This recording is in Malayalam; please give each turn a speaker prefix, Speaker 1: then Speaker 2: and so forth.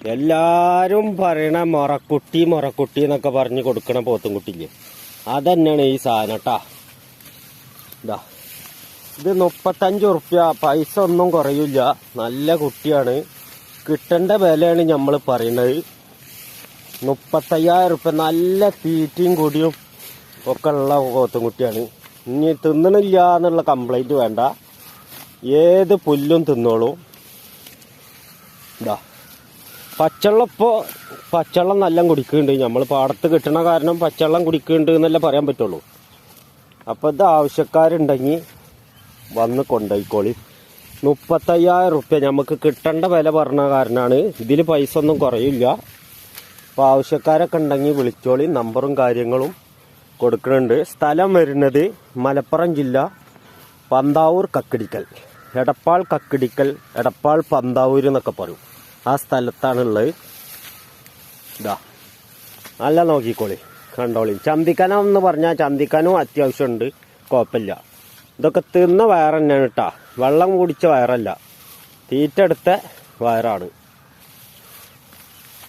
Speaker 1: എല്ലാരും പറയണ മൊറക്കുട്ടി മൊറക്കുട്ടി എന്നൊക്കെ പറഞ്ഞ് കൊടുക്കണ അത തന്നെയാണ് ഈ സാധനം കേട്ടാ ഇതാ ഇത് മുപ്പത്തഞ്ച് ഉറുപ്പ്യ. പൈസ ഒന്നും കുറയില്ല. നല്ല കുട്ടിയാണ്. കിട്ടേണ്ട വിലയാണ് നമ്മൾ പറയുന്നത് മുപ്പത്തയ്യായിരം ഉറുപ്പ്യ നല്ല തീറ്റയും കൂടിയും ഒക്കെ ഉള്ള പോത്തുംകുട്ടിയാണ്. ഇനി തിന്നണില്ല എന്നുള്ള കംപ്ലൈന്റ് വേണ്ട. ഏത് പുല്ലും തിന്നോളൂ. ഇതാ പച്ചവെള്ളം ഇപ്പോൾ പച്ചവെള്ളം നല്ല കുടിക്കുന്നുണ്ട്. നമ്മൾ പാടത്ത് കിട്ടണ കാരണം പച്ചവെള്ളം കുടിക്കുന്നുണ്ട് എന്നല്ലേ പറയാൻ പറ്റുള്ളൂ. അപ്പോൾ ഇത് ആവശ്യക്കാരുണ്ടെങ്കിൽ വന്ന് കൊണ്ടുപോയിക്കോളി മുപ്പത്തയ്യായിരം റുപ്യ നമുക്ക് കിട്ടേണ്ട വില പറഞ്ഞ കാരണമാണ് ഇതിൽ പൈസ ഒന്നും കുറയില്ല. അപ്പോൾ ആവശ്യക്കാരൊക്കെ ഉണ്ടെങ്കിൽ വിളിച്ചോളി. നമ്പറും കാര്യങ്ങളും കൊടുക്കുന്നുണ്ട്. സ്ഥലം വരുന്നത് മലപ്പുറം ജില്ല പന്താവൂർ കക്കിടിക്കൽ. എടപ്പാൾ കക്കിടിക്കൽ എടപ്പാൾ പന്താവൂർ എന്നൊക്കെ പറയും. ആ സ്ഥലത്താണുള്ളത്. ഇതാ നല്ല നോക്കിക്കോളി. കണ്ടോളി. ചന്തിക്കനം എന്ന് പറഞ്ഞാൽ ചന്തിക്കനും അത്യാവശ്യമുണ്ട്. കുഴപ്പമില്ല. ഇതൊക്കെ തിന്ന വയറ് തന്നെയാണ് കേട്ടാ. വെള്ളം കുടിച്ച വയറല്ല. തീറ്റെടുത്ത വയറാണ്.